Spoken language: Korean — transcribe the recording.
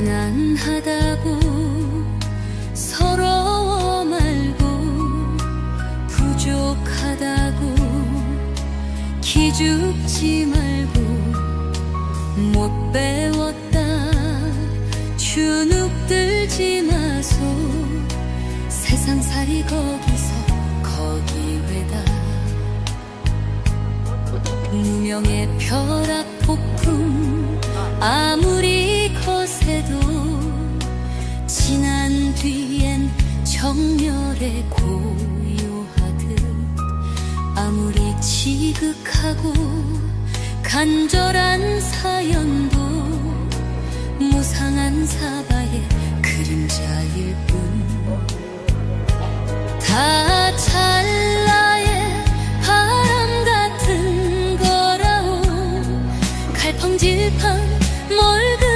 가난하다고 서러워 말고 부족하다고 기죽지 말고 못 배웠다. 주눅들지 마소. 세상살이 거기서 거기 외다. 무명의 벼락 폭풍 뒤엔 청열의 고요하듯 아무리 지극하고 간절한 사연도 무상한 사바의 그림자일 뿐다 찰나의 바람 같은 거라오. 갈팡질팡 멀그